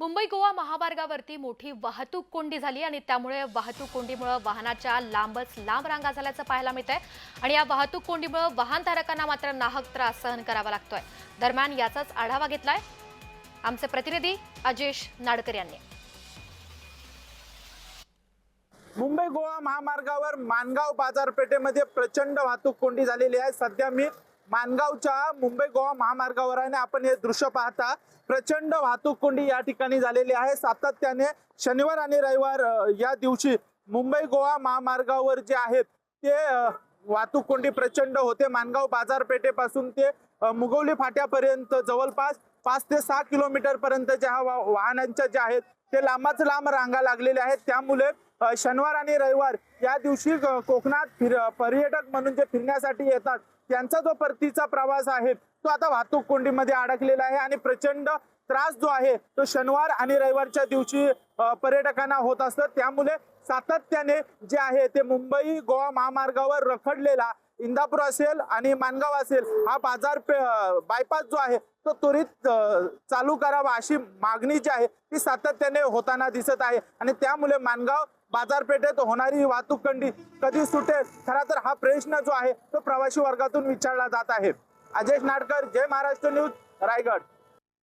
मुंबई गोवा महामार्गावरती मोठी वाहतूक कोंडी झाली आणि त्यामुळे वाहतूक कोंडीमुळे वाहनाच्या लांबच लांब रांगा झाल्याचं पाहायला मिळत आहे आणि या वाहतूक कोंडीमुळे वाहनधारकांना मात्र नाहक त्रास सहन करावा लागतोय. दरम्यान याचाच आढावा घेतलाय आमचे प्रतिनिधी अजेश नाडकर यांनी. मुंबई गोवा महामार्गावर मानगाव बाजारपेठेमध्ये प्रचंड वाहतूक कोंडी झालेली आहे. सध्या मी मानगावच्या मुंबई गोवा महामार्गावर आहे आणि आपण हे दृश्य पाहता प्रचंड वाहतूक कोंडी या ठिकाणी झालेली आहे. सातत्याने शनिवार आणि रविवार या दिवशी मुंबई गोवा महामार्गावर जे आहेत ते वाहतूक कोंडी प्रचंड होते. मानगाव बाजारपेठेपासून ते मुगवली फाट्यापर्यंत जवळपास पाच ते सहा किलोमीटर पर्यंत ज्या वा- वाहनांच्या ज्या आहेत ते लांबच लांब रांगा लागलेल्या आहेत. त्यामुळे शनिवार आणि रविवार या दिवशी कोकणात फिर पर्यटक म्हणून जे फिरण्यासाठी येतात त्यांचा जो परतीचा प्रवास आहे तो आता वाहतूक कोंडीमध्ये अडकलेला आहे आणि प्रचंड त्रास जो आहे तो शनिवार आणि रविवारच्या दिवशी पर्यटकांना होत असतं. त्यामुळे सातत्याने जे आहे ते मुंबई गोवा महामार्गावर रखडलेला इंदापूर असेल आणि मानगाव असेल हा बाजार बायपास जो आहे तो त्वरित चालू करावा अशी मागणी जी आहे ती सातत्याने होताना दिसत आहे. आणि त्यामुळे मानगाव बाजारपेठेत होणारी वाहतूक कंडी कधी सुटेल? खरा तर हा प्रश्न जो आहे तो प्रवासी वर्गातून विचारला जात आहे. अजय नाडकर जय महाराष्ट्र न्यूज रायगड.